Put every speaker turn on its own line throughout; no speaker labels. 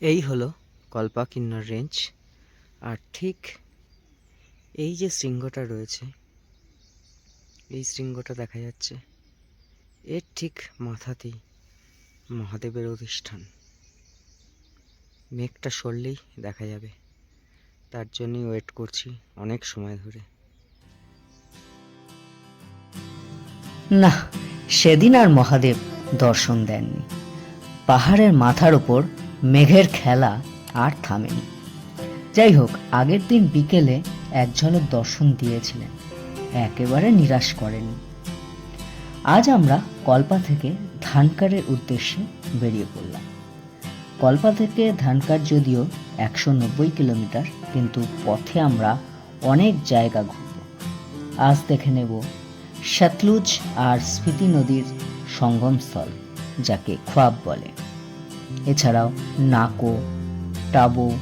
এই হলো কল্পাকিন্নর রেঞ্জ। আর ঠিক এই যে শৃঙ্গটা রয়েছে, এই শৃঙ্গটা দেখা যাচ্ছে, এর ঠিক মাথাতেই মহাদেবের অধিষ্ঠান। মেঘটা সরলেই দেখা যাবে। তার জন্যই ওয়েট করছি অনেক সময় ধরে।
না, সেদিন আর মহাদেব দর্শন দেননি। পাহাড়ের মাথার ওপর মেঘের খেলা আর থামেনি। যাই হোক, আগের দিন বিকেলে এক ঝলক দর্শন দিয়েছিলেন। একেবারে নিরাশ করেনি। আজ আমরা কল্পা থেকে ধানকারের উদ্দেশ্যে বেরিয়ে পড়লাম। কল্পা থেকে ধানকার যদিও একশো নব্বই কিলোমিটার, কিন্তু পথে আমরা অনেক জায়গা ঘুরব। আজ দেখে নেব শতলুজ আর স্পিতি নদীর সঙ্গমস্থল, যাকে খোয়াব বলে। এছাড়াও নাকো, টাবু,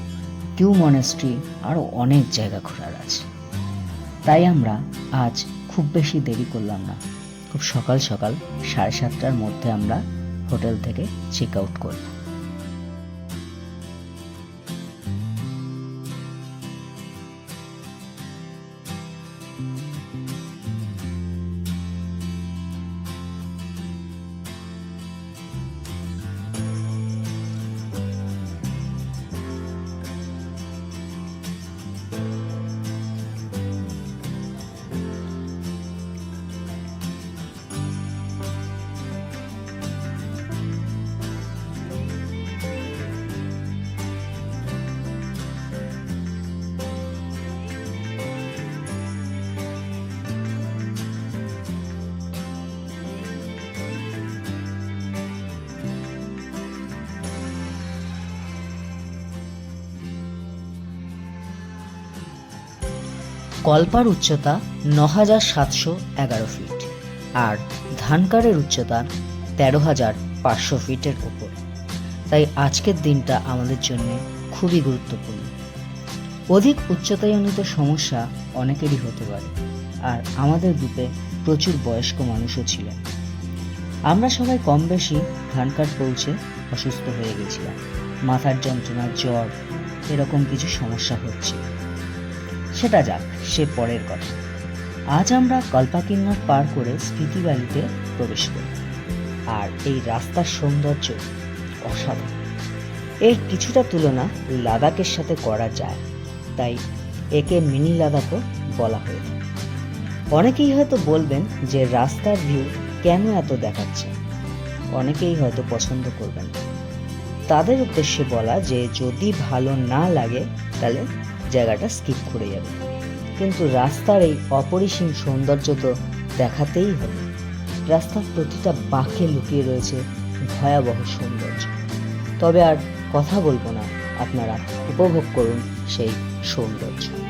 কিউ মনেস্ট্রি আরও অনেক জায়গা ঘোরার আছে। তাই আমরা আজ খুব বেশি দেরি করলাম না। খুব সকাল সকাল সাড়ে সাতটার মধ্যে আমরা হোটেল থেকে চেক আউট করব। কল্পার উচ্চতা ন হাজার সাতশো এগারো ফিট আর ধানকারের উচ্চতা তেরো হাজার পাঁচশো ফিটের ওপর। তাই আজকের দিনটা আমাদের জন্য খুবই গুরুত্বপূর্ণ। অধিক উচ্চতাজনিত সমস্যা অনেকেরই হতে পারে আর আমাদের গ্রুপে প্রচুর বয়স্ক মানুষও ছিলেন। আমরা সবাই কম বেশি ধানকাট পৌঁছে অসুস্থ হয়ে গেছিলাম, মাথার যন্ত্রণা, জ্বর, এরকম কিছু সমস্যা হচ্ছিল সেটা যাক, সে পরের কথা। আজ আমরা কল্পাকিন্নর পার করে স্মৃতি ভ্যালিতে প্রবেশ করি। আর এই রাস্তার সৌন্দর্য অসাধারণ। এর কিছুটা তুলনা লাদাখের সাথে করা যায়, তাই একে মিনি লাদাখও বলা হয়ে অনেকেই হয়তো বলবেন যে রাস্তার ভিউ কেন এত দেখাচ্ছে? অনেকেই হয়তো পছন্দ করবেন তাদের উদ্দেশ্যে বলা যে যদি ভালো না লাগে, তাহলে জায়গাটা স্কিপ করে যাবে। কিন্তু রাস্তার এই অপরিসীম সৌন্দর্য তো দেখাতেই হবে। রাস্তার প্রতিটা বাঁকে লুকিয়ে রয়েছে ভয়াবহ সৌন্দর্য। তবে আর কথা বলব না। আপনারা উপভোগ করুন সেই সৌন্দর্য।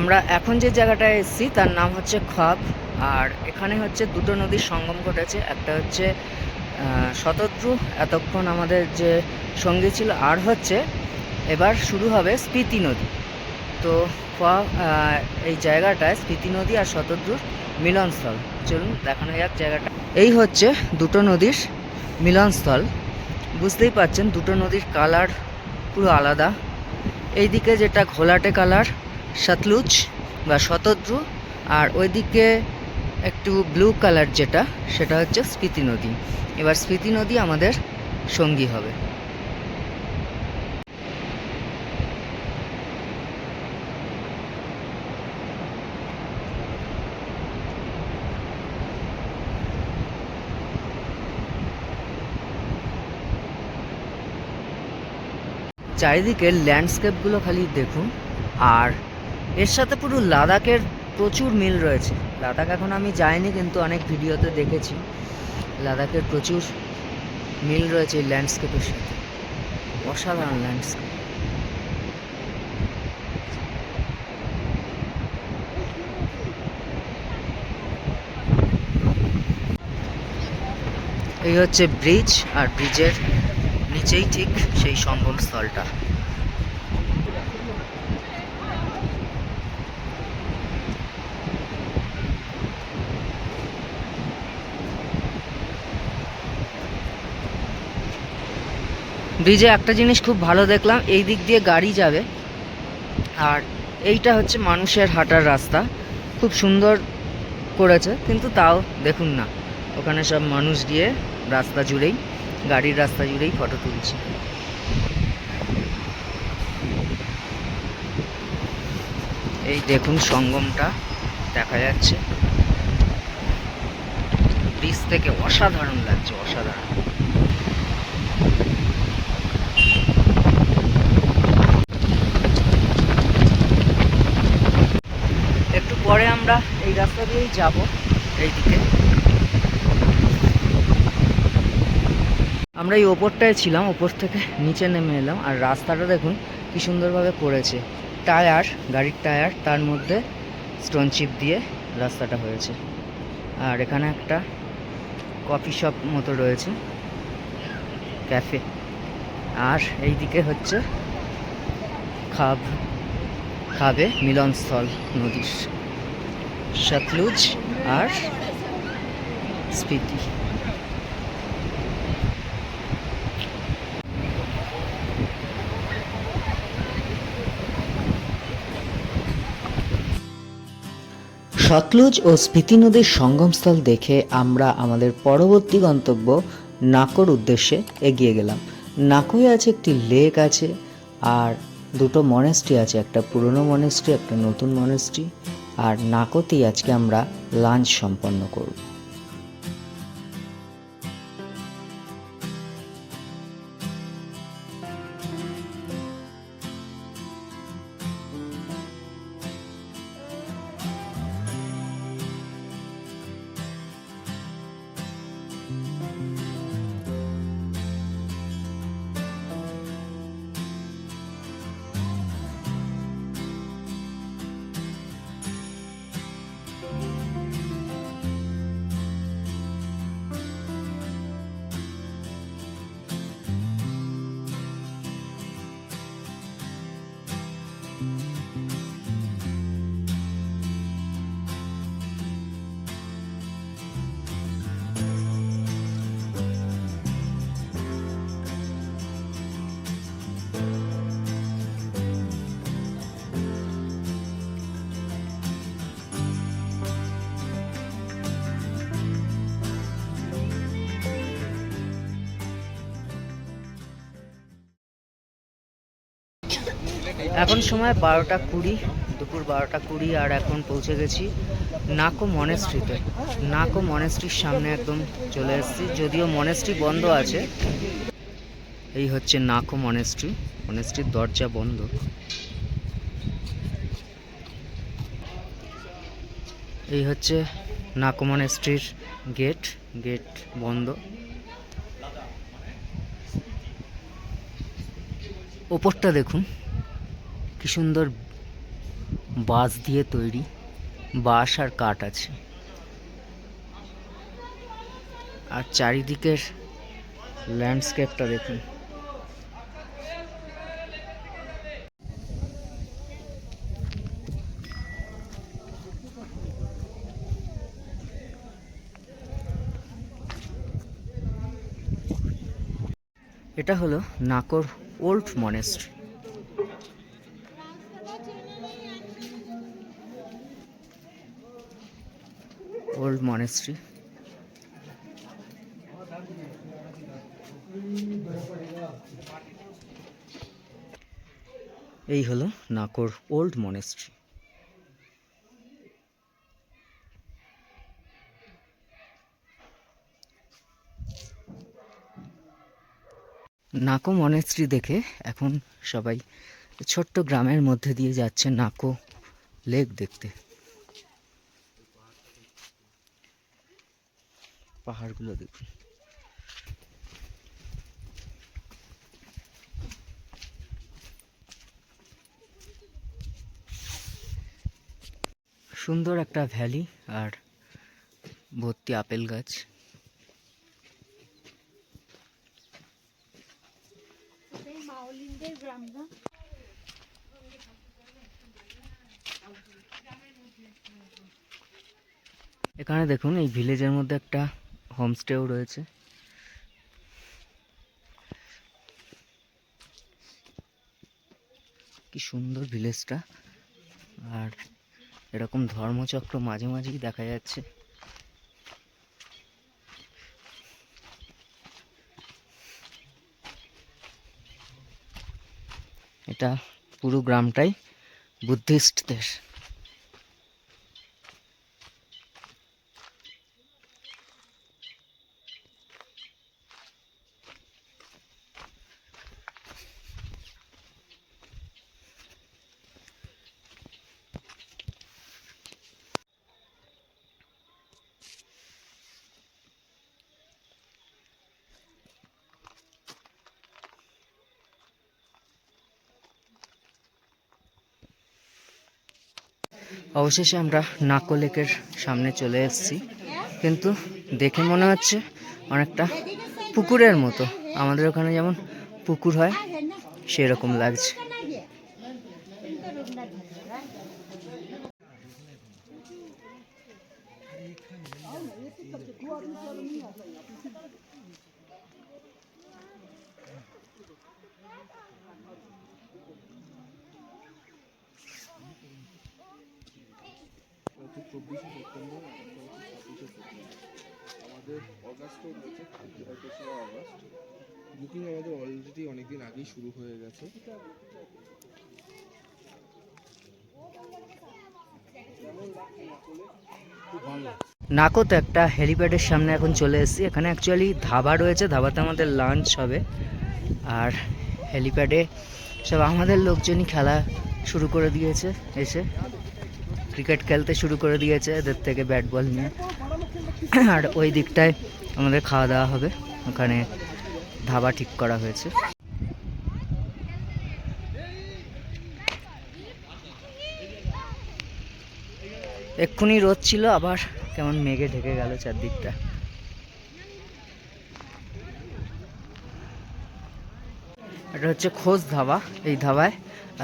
আমরা এখন যে জায়গাটায় এসেছি, তার নাম হচ্ছে খাব আর এখানে হচ্ছে দুটো নদীর সঙ্গম ঘটেছে। একটা হচ্ছে শতদ্রু, এতক্ষণ আমাদের যে সঙ্গী ছিল আর হচ্ছে, এবার শুরু হবে স্পিতি নদী। তো এই জায়গাটায় স্পিতি নদী আর শতদ্রুর মিলনস্থল। চলুন দেখানো যাক জায়গাটা। এই হচ্ছে দুটো নদীর মিলনস্থল। বুঝতেই পাচ্ছেন দুটো নদীর কালার পুরো আলাদা। এইদিকে যেটা ঘোলাটে কালার সতলুজ বা শতদ্রু, আর ওইদিকে একটু ব্লু কালার যেটা, সেটা হচ্ছে স্পিতি নদী। এবার স্পিতি নদী আমাদের সঙ্গী হবে। চারিদিকের ল্যান্ডস্কেপগুলো খালি দেখুন, আর এর সাথে পুরো লাদাখের প্রচুর মিল রয়েছে। লাদাখ এখন আমি যাইনি, কিন্তু অনেক ভিডিওতে দেখেছি। লাদাখের প্রচুর মিল রয়েছে এই ল্যান্ডস্কেপের সাথে। অসাধারণ ল্যান্ডস্কেপ এই হচ্ছে ব্রিজ আর ব্রিজের নিচেই ঠিক সেই সঙ্গম ব্রিজে একটা জিনিস খুব ভালো দেখলাম, এই দিক দিয়ে গাড়ি যাবে। আর এইটা হচ্ছে মানুষের হাঁটার রাস্তা, খুব সুন্দর করেছে, কিন্তু তাও দেখুন না। ওখানে সব মানুষ গিয়ে রাস্তা জুড়েই, গাড়ির রাস্তা জুড়েই ফটো তুলছে। এই দেখুন সঙ্গমটা, দেখা যাচ্ছে। ব্রিজ থেকে অসাধারণ লাগছে, অসাধারণ একটু পরে আমরা এই রাস্তা দিয়েই যাব, এইদিকে। আমরা এই ওপরটায় ছিলাম, ওপর থেকে নিচে নেমে এলাম, আর রাস্তাটা দেখুন কি সুন্দরভাবে করেছে। টায়ার, গাড়ির টায়ার, তার মধ্যে স্টোন চিপ দিয়ে রাস্তাটা হয়েছে। আর এখানে একটা কফি শপ মতো রয়েছে ক্যাফে আর এইদিকে হচ্ছে খাব, খাবে মিলনস্থল নদীর। সতলুজ আর স্পিতি সতলুজ ও স্পিতি নদীর সঙ্গমস্থল দেখে আমরা আমাদের পরবর্তী গন্তব্য নাকোর উদ্দেশ্যে এগিয়ে গেলাম। নাকোয় আছে একটি লেক আছে, আর দুটো মনেস্ট্রি আছে, একটা পুরনো মনেস্ট্রি একটা নতুন মনেস্ট্রি আর নাকতেই আজকে আমরা লাঞ্চ সম্পন্ন করব। এখন সময় বারোটা কুড়ি, দুপুর বারোটা কুড়ি আর এখন পৌঁছে গেছি নাকো মনেস্ট্রিতে নাকো মনেস্ট্রির সামনে একদম চলে এসেছি, যদিও মনেস্ট্রি বন্ধ আছে। এই হচ্ছে নাকো মনেস্ট্রি মনেস্ট্রির দরজা বন্ধ। এই হচ্ছে নাকো মনেস্ট্রির গেট গেট বন্ধ। ওপরটা দেখুন। কি সুন্দর বাঁশ দিয়ে তৈরি, বাঁশ আর কাঠ আছে। আর চারিদিকের ল্যান্ডস্কেপটা দেখুন। এটা হলো নাকর ওল্ড মনেস্ট্রি। ওল্ড মনেস্ট্রি এই হলো নাকর ওল্ড মনেস্ট্রি নাকো মনেস্ট্রি দেখে এখন সবাই ছোট্ট গ্রামের মধ্যে দিয়ে যাচ্ছে নাকো লেক দেখতে। পাহাড়গুলো দেখুন। সুন্দর একটা ভ্যালি আর ভর্তি আপেল গাছ। এখানে দেখুন এই ভিলেজের মধ্যে একটা হোমস্টেও রয়েছে। কি সুন্দর ভিলেজটা। আর এরকম ধর্মচক্র মাঝে মাঝেই দেখা যাচ্ছে। এটা পুরো গ্রামটাই বুদ্ধিস্টদের। অবশেষে আমরা নাকলেকের সামনে চলে এসেছি। কিন্তু দেখে মনে হচ্ছে অনেকটা পুকুরের মতো। আমাদের ওখানে যেমন পুকুর হয়, সেরকম লাগছে
চব্বিশে সেপ্টেম্বর ছাব্বিশে সেপ্টেম্বর আমাদের অগাস্টও রয়েছে থার্টি ফার্স্ট অগাস্ট বুকিং আমাদের অলরেডি অনেকদিন আগেই শুরু হয়ে গেছে
নাকোতে একটা হেলিপ্যাডের সামনে এখন চলে এসেছি। এখানে অ্যাকচুয়ালি ধাবা রয়েছে, ধাবাতে আমাদের লাঞ্চ হবে। আর হেলিপ্যাডে সব আমাদের লোকজনই খেলা শুরু করে দিয়েছে, এসে। ক্রিকেট খেলতে শুরু করে দিয়েছে এদের থেকে ব্যাট বল নিয়ে। আর ওই দিকটায় আমাদের খাওয়া দাওয়া হবে। ওখানে ধাবা ঠিক করা হয়েছে। এক্ষুনি রোদ ছিল, আবার কেমন মেঘে ঢেকে গেল চারদিকটা। এটা হচ্ছে খোঁজ ধাবা, এই ধাবায়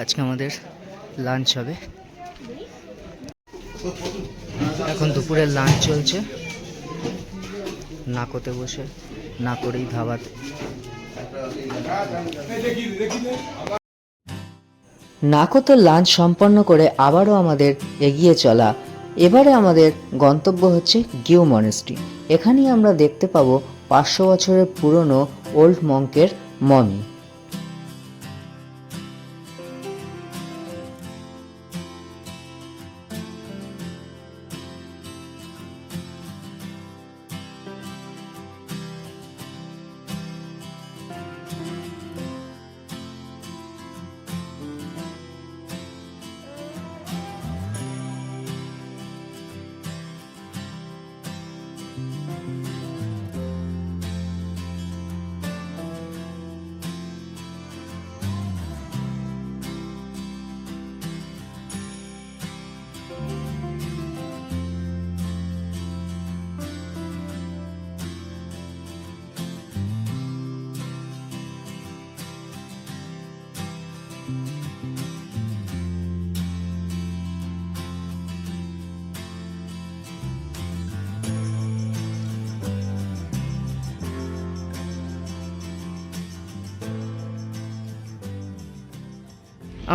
আজকে আমাদের লাঞ্চ হবে। এখন দুপুরের লাঞ্চ চলছে। নাকোতে বসে নাকরেই ধাবাতে। নাকোতে লাঞ্চ সম্পন্ন করে আবারও আমাদের এগিয়ে চলা এবারে আমাদের গন্তব্য হচ্ছে গিউ মনেস্ট্রি। এখানেই আমরা দেখতে পাবো পাঁচশো বছরের পুরনো ওল্ড মঙ্কের মমি।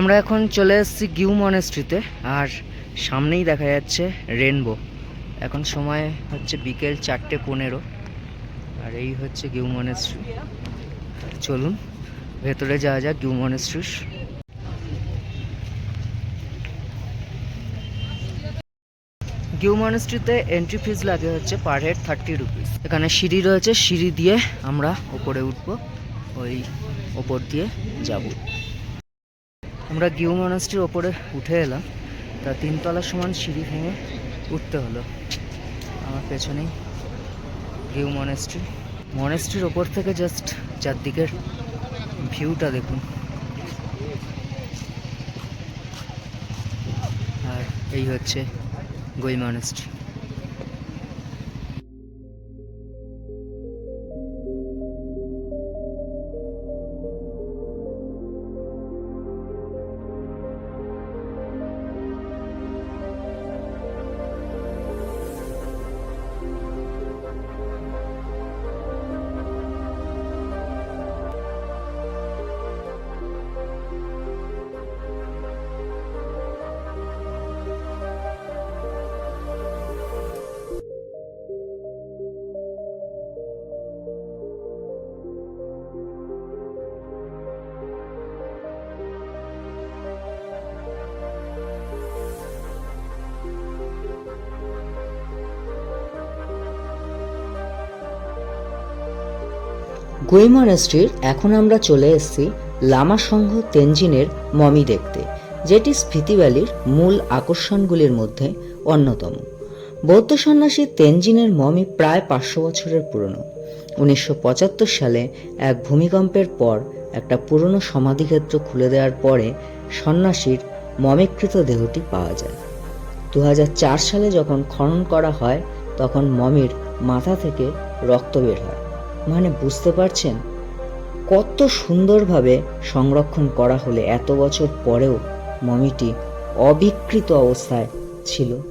আমরা এখন চলে এসেছি গিউ মনেস্ট্রিতে, আর সামনেই দেখা যাচ্ছে রেনবো। এখন সময় হচ্ছে বিকেল চারটে পনেরো, আর এই হচ্ছে গিউ মনেস্ট্রি। চলুন, ভেতরে যাওয়া যাক গিউ মনেস্ট্রির। গিউ মনেস্ট্রিতে এন্ট্রি ফিজ লাগে হচ্ছে পার হেড থার্টি রুপিস এখানে সিঁড়ি রয়েছে, সিঁড়ি দিয়ে আমরা ওপরে উঠবো, ওই ওপর দিয়ে যাব। আমরা গিউ মনাস্ট্রির ওপরে উঠে এলাম। তা তিনতলার সমান সিঁড়ি ভেঙে উঠতে হলো। আমার পেছনেই গিউ মনেস্ট্রি। মনেস্ট্রির ওপর থেকে জাস্ট চারদিকের ভিউটা দেখুন। আর এই হচ্ছে গই মনেস্ট্রি।
গুই মনাস্ট্রির এখন আমরা চলে এসেছি লামা সংঘ তেনজিনের মমি দেখতে, যেটি স্ফীতি ভ্যালির মূল আকর্ষণগুলির মধ্যে অন্যতম। বৌদ্ধ সন্ন্যাসী তেনজিনের মমি প্রায় পাঁচশো বছরের পুরনো। উনিশশো পঁচাত্তর সালে এক ভূমিকম্পের পর একটা পুরনো সমাধিক্ষেত্র খুলে দেওয়ার পরে সন্ন্যাসীর মমিকৃত দেহটি পাওয়া যায়। দু হাজার চার সালে যখন খনন করা হয়, তখন মমির মাথা থেকে রক্ত বের হয়। মানে বুঝতে পারছেন? কত সুন্দরভাবে সংরক্ষণ করা হলে এত বছর পরেও মমিটি অবিকৃত অবস্থায় ছিল।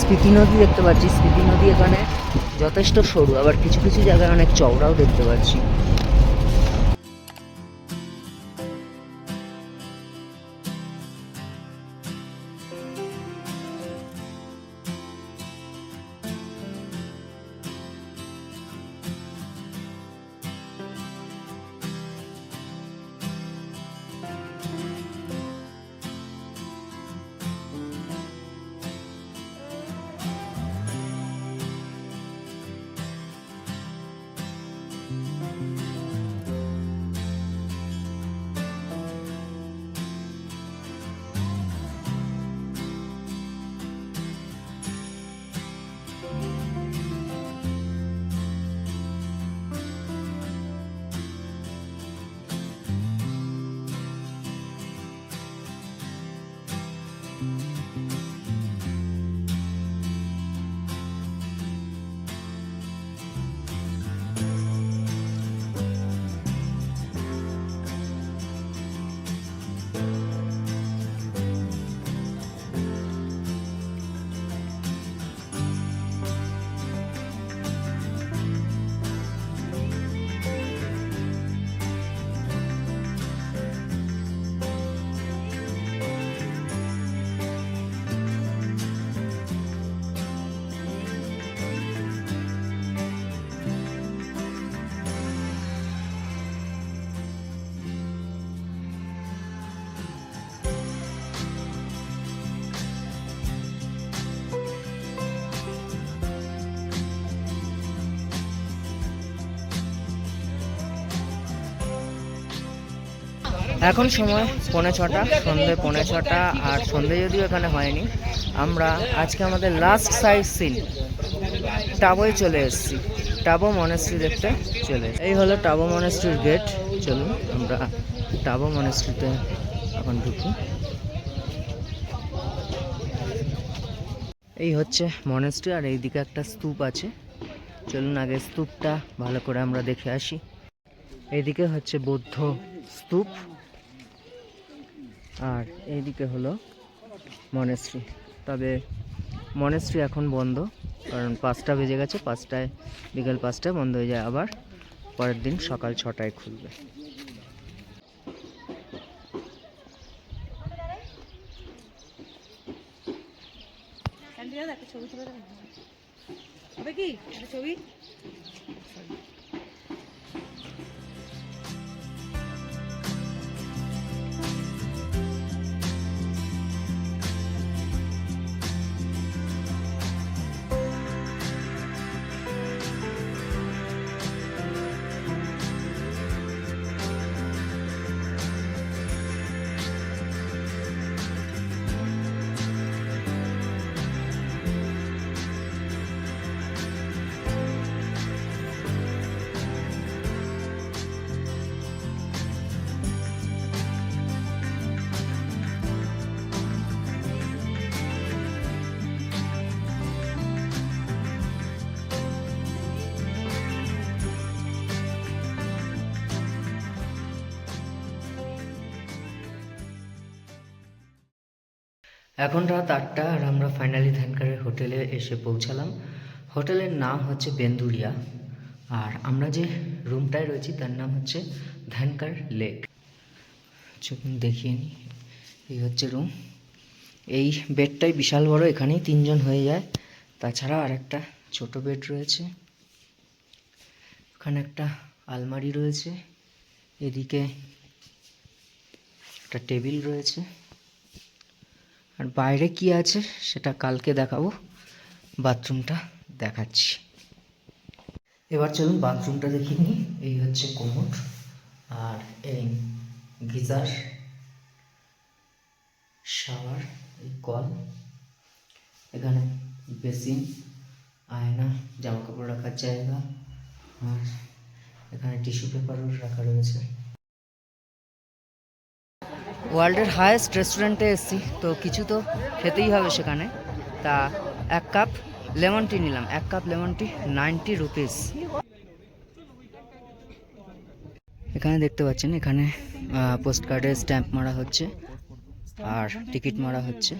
স্পিতি নদী দেখতে পাচ্ছি। স্পিতি নদী এখানে যথেষ্ট সরু, আবার কিছু কিছু জায়গায় অনেক চওড়াও দেখতে পাচ্ছি।
এখন সময় পৌনে ছটা সন্ধে পৌনে ছটা, আর সন্ধে যদিও এখানে হয়নি, আমরা আজকে আমাদের লাস্ট সাইড সিন টাবোয় চলে এসেছি। টাবো মনেস্ট্রি দেখতে চলে। এই হলো টাবো মনেস্ট্রির গেট চলুন আমরা টাবো মনেস্ট্রিতে এখন ঢুকি। এই হচ্ছে মনেস্ট্রি আর এইদিকে একটা স্তূপ আছে। চলুন আগে স্তূপটা ভালো করে আমরা দেখে আসি। এইদিকে হচ্ছে বৌদ্ধ স্তূপ। আর এইদিকে হলো মনেশ্রী। তবে মনেশ্রী এখন বন্ধ, কারণ পাঁচটা বেজে গেছে, পাঁচটায়, বিকেল পাঁচটায় বন্ধ হয়ে যায়, আবার পরের দিন সকাল ছটায় খুলবে।
ছবি ছবি?
এখন রাত আটটা আর আমরা ফাইনালি ধ্যানকারের হোটেলে এসে পৌঁছালাম। হোটেলের নাম হচ্ছে বেন্দুরিয়া আর আমরা যে রুমটায় রয়েছি, তার নাম হচ্ছে ধ্যানকার লেক চলুন দেখিয়ে নিই, এই হচ্ছে রুম এই বেডটাই বিশাল বড়, এখানেই তিনজন হয়ে যায়। তাছাড়া আর একটা ছোট বেড রয়েছে। ওখানে একটা আলমারি রয়েছে। এদিকে একটা টেবিল রয়েছে। আর বাইরে কি আছে সেটা কালকে দেখাবো। বাথরুমটা দেখাচ্ছি। এবার চলুন বাথরুমটা দেখে নিই। এই হচ্ছে কোমর আর এই গিজার, শাওয়ার, এই কল, এখানে বেসিন, আয়না জামা কাপড় রাখার জায়গা আর এখানে টিস্যু পেপারও রাখা রয়েছে। ওয়ার্ল্ডের হায়েস্ট রেস্টুরেন্টে এসেছি, তো কিছু তো খেতেই হবে সেখানে। তা এক কাপ লেমন টি নিলাম। এক cup lemon tea ninety rupees এখানে দেখতে পাচ্ছেন, এখানে পোস্ট কার্ডে স্ট্যাম্প মারা হচ্ছে আর টিকিট মারা হচ্ছে।